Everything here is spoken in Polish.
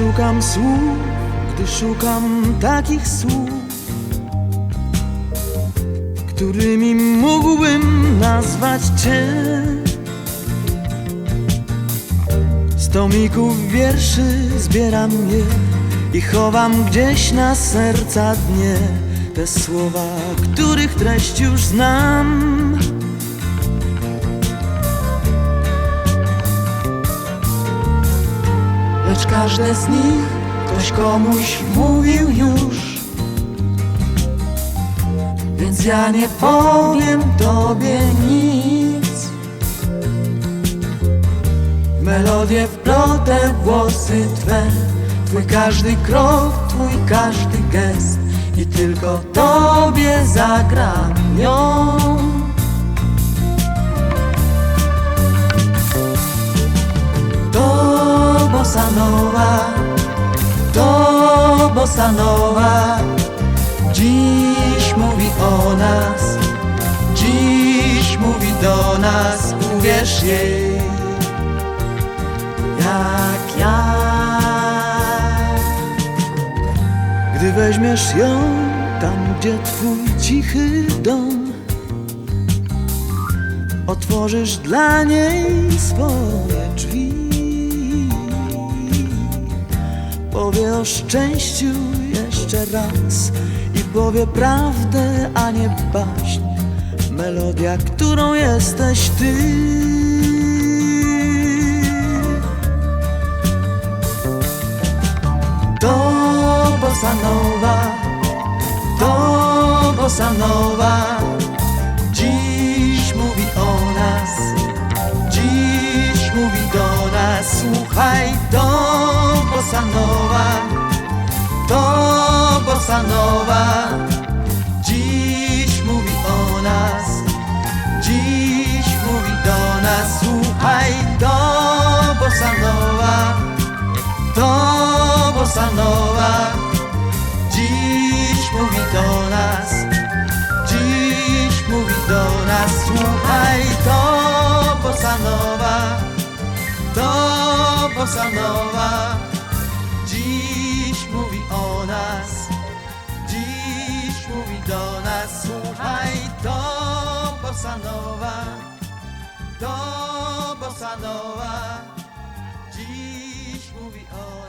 szukam słów, gdy szukam takich słów, którymi mógłbym nazwać Cię. Z tomików wierszy zbieram je i chowam gdzieś na serca dnie te słowa, których treść już znam. Lecz każde z nich ktoś komuś mówił już. Więc ja nie powiem tobie nic. W melodię wplotę włosy twe. Twój każdy krok, twój każdy gest. I tylko tobie zagram ją bossa to bossa Dziś mówi o nas, dziś mówi do nas Uwierz jej, jak ja. Gdy weźmiesz ją tam, gdzie twój cichy dom Otworzysz dla niej swoje o szczęściu jeszcze raz I powie prawdę, a nie baśń. Melodia, którą jesteś ty. To bossa nova To bossa nova. Dziś mówi o nas Dziś mówi do nas. Słuchaj, to bossa nova. To bossa nova Dziś mówi o nas. Dziś mówi do nas. Słuchaj, to bossa nova To bossa nova Dziś mówi do nas. Dziś mówi do nas. Słuchaj, to bossa nova To bossa nova Dziś mówi o nas Słuchaj, to bossa nova To bossa nova. Dziś mówi o